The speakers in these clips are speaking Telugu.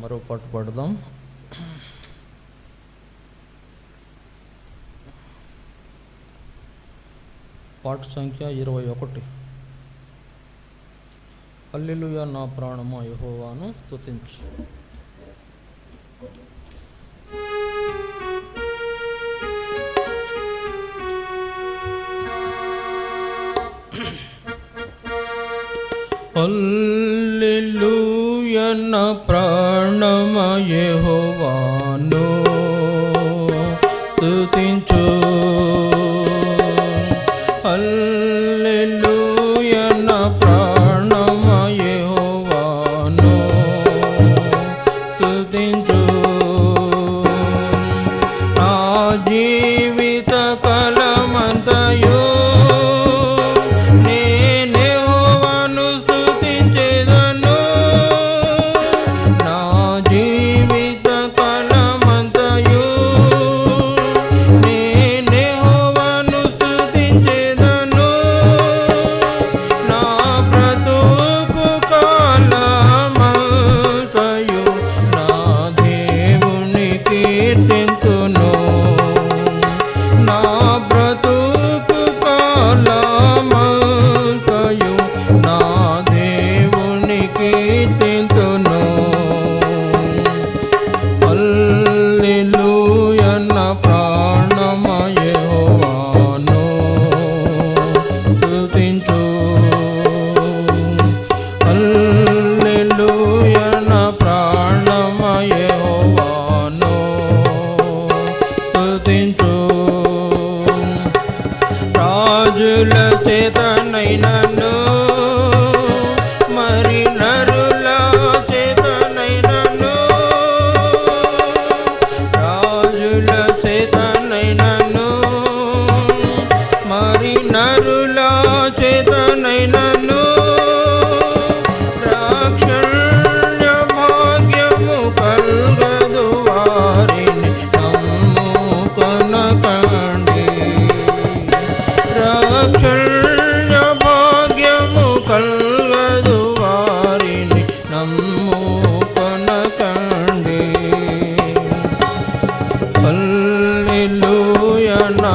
మరో పాటు పాడుదాం పాటు సంఖ్య ఇరవై ఒకటి అల్లెలుయ నా ప్రాణము యహోవాను తుతించు Hallelujah. દિવ્યન પ્રાણમય હોવાનો સ્તુતિં solo. నరుల చేతనైనను మరి నరుల చేతనైనను రాజుల చేతనైనను మరి నరుల చేతనైనను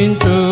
into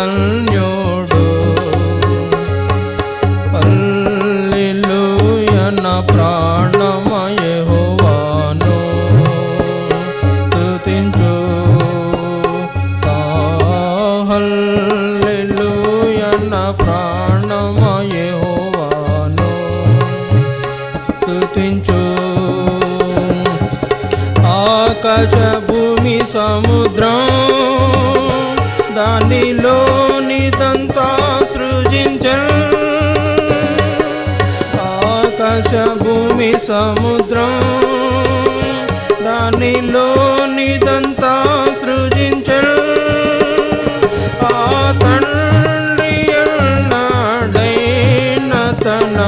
ధన్యోడు అల్లిలుయన ప్రాణమయ హోవాను స్తుతించు. సాహల్లిలుయన ప్రాణమయ హోవాను స్తుతించు. ఆకాశ భూమి సముద్రం గాలిలోనిదంతా సృజించల్. ఆకాశ భూమి సముద్రం దానిలోనిదంతా సృజించల్. ఆ తండ్రి ఎల్నాడైన తన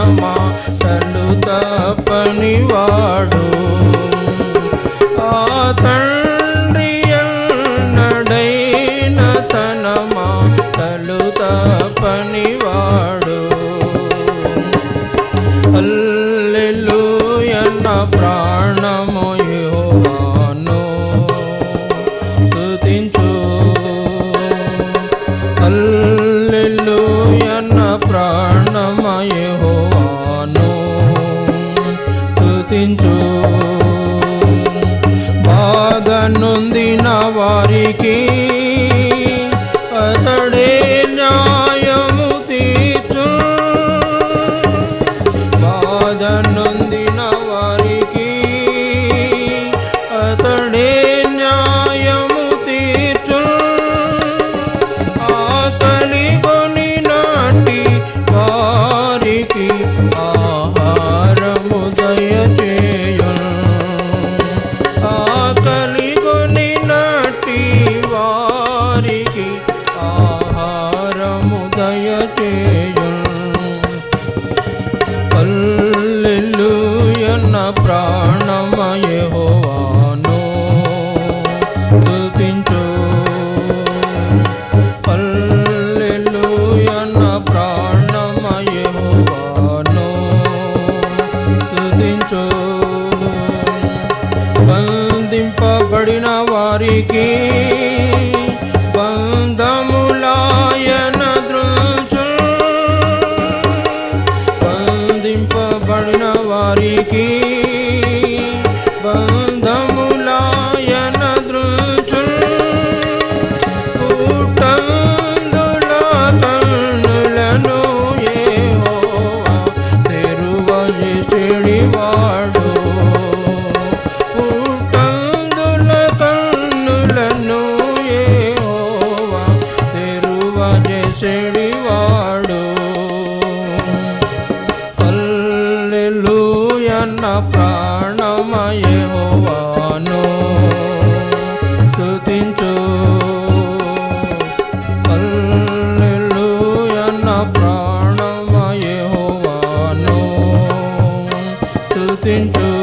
పొందిన వారికి हरि की ತಿಂಟು